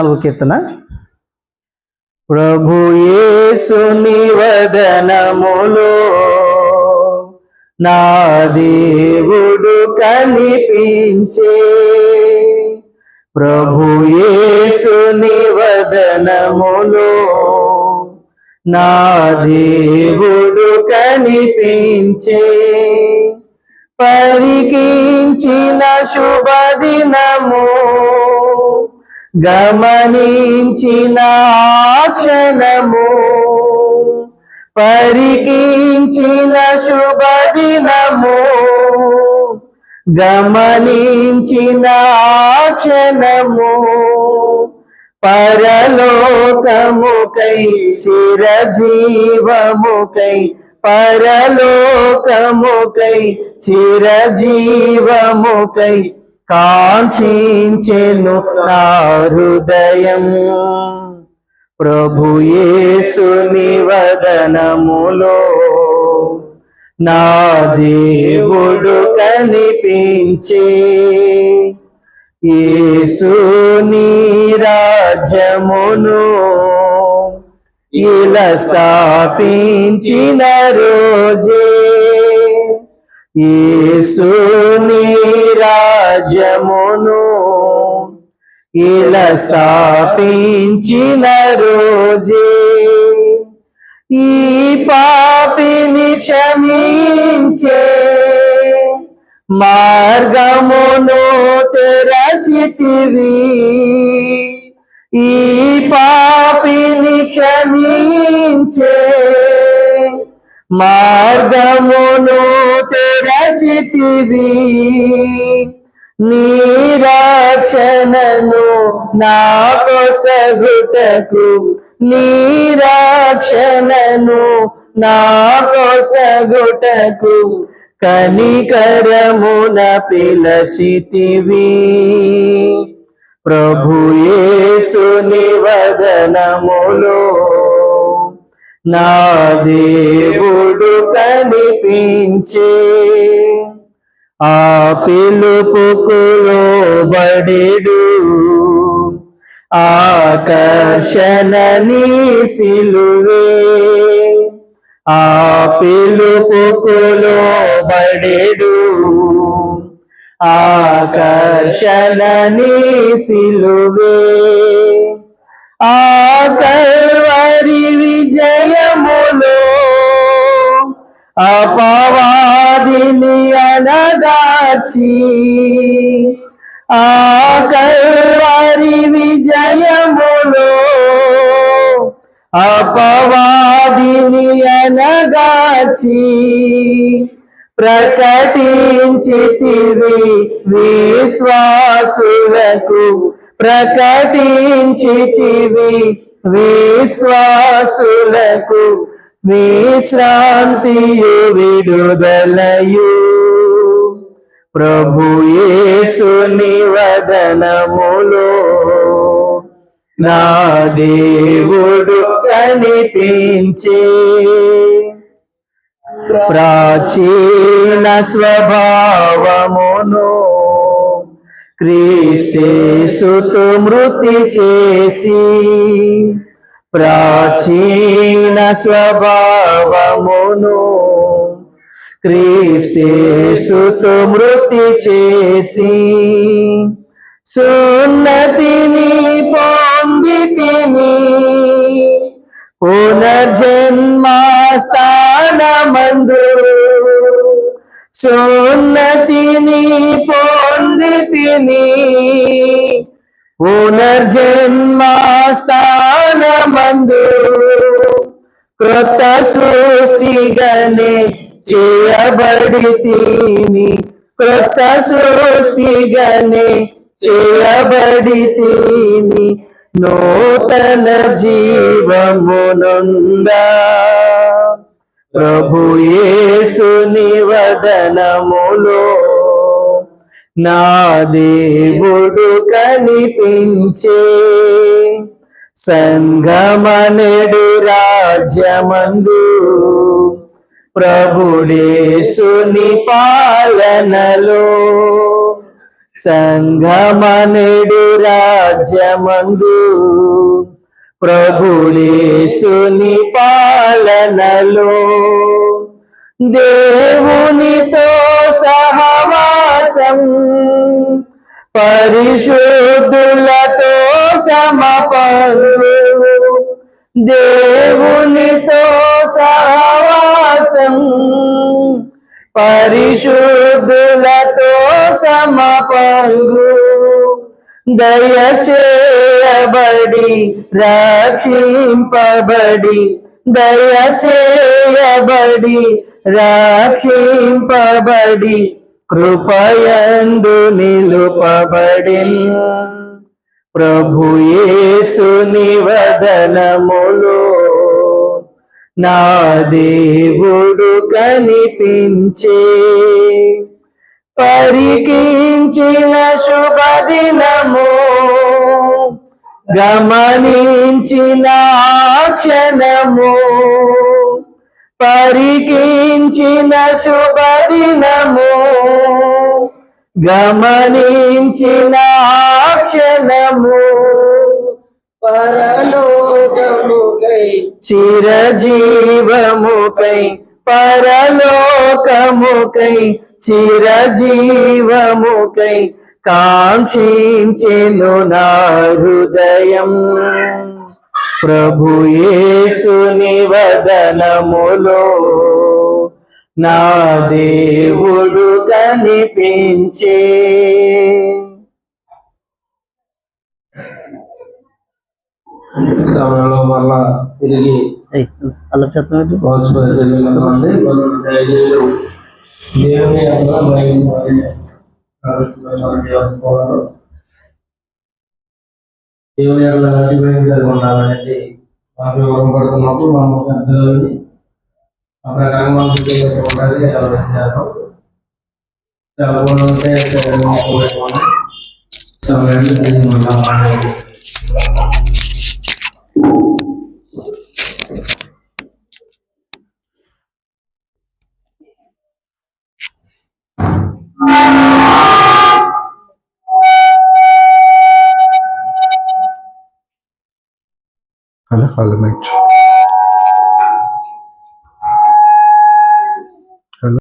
నాలుగు కీర్తన. ప్రభు యేసుని వదనములో నా దేవుడు కనిపించే. ప్రభు యేసుని వదనములో నా దేవుడు కనిపించే. పరికించిన శుభదినము గమనించిన క్షణము పరికించిన శుభదినము గమనించిన క్షణము పరలోకముకై చిరజీవముకై పరలోకముకై చిరజీవముకై కాంక్షించెను నా హృదయం. ప్రభు యేసుని వదనములో నా దేవుడు కనిపించే. యేసుని రాజ్యమును ఇలా స్థాపించిన రోజే. యేసుని రాజ్యమును ఇలా స్థాపించిన రోజే. ఈ పాపిని క్షమించే మార్గమును తెరచితివి. ఈ పాపిని క్షమించే మార్గమును తెరచితివి. నీరాక్షణను నా కొసగుటకు నీరాక్షణను నా కొసగుటకు కనికరమున పిలచితివి. ప్రభుయేసుని వదనములో నా దేవుడు కనిపించే ఆ పిలుపుకులో బడెడు ఆకర్షణ నీ సిలువే ఆ పిలుపుకులో బడెడు ఆకర్షణ నీ సిలువే ఆ కల్వరి విజయములో అపవాదిని మనదాచి ఆ కల్వరి విజయములో అపవాదిని అనగాచి ప్రకటించితివి విశ్వాసులకు ప్రకటించితివి విశ్వాసులకు విశ్రాంతియు విడుదలయు. ప్రభు యేసుని వదనములో నా దేవుడు కనిపించే ప్రాచీన స్వభావమును క్రీస్తేసుతో మృతి చేసి ప్రాచీన స్వభావమును క్రీస్తేసుతో మృతి చేసి సున్నతిని పొంది తిని పునర్జన్మస్థానమందు సున్నతిని పొంది తిని పునర్జన్మస్థానమందు కృత సృష్టిగానే చేయబడి తిని కృత సృష్టిగానే చేయబడి తిని నూతన జీవమునందా. ప్రభు యేసుని వదనములో నా దేవుడు కనిపించే సంగమనెడు రాజ్యమందు ప్రభుడేసుని పాలనలో సంఘమనుడు రాజ్యమందు ప్రభుడేసుని పాలనలో దేవునితో సహవాసం పరిశుద్ధులతో సమపంగు దేవునితో కోసం పరిశుద్ధులతో సమపంగు దయచేయబడి రక్షింపబడి దయచేయబడి రక్షింపబడి కృపయందు నిలుపబడి ప్రభు యేసుని వదనములో నా దేవుడు కనిపించే. పరికించిన శుభదినము గమనించిన క్షణము పరికించిన శుభదినము గమనించిన క్షణము. పర చిరజీవముకై పరలోకముకై చిరజీవముకై కాంక్షించెను నా హృదయం. ప్రభు యేసుని వదనములో నా దేవుడు కనిపించే. సమయంలో మళ్ళా తిరిగి అలా చెప్పినట్టు రోజు పరిశీలించమండి మనం డైలీలు దేవుని యొక్క బయలుదేరి కార్యక్రమాన్ని చేసుకోవడం దేవుని యొక్క బయలుదేరి ఉండాలనేది మాకు వివరపడుతున్నప్పుడు మనం పెద్దలని ఆ ప్రకారం మనం తెలియజేసి ఉండాలి ఆలోచించారు చాలా బాగుంటే సమయాన్ని Hello, I'll.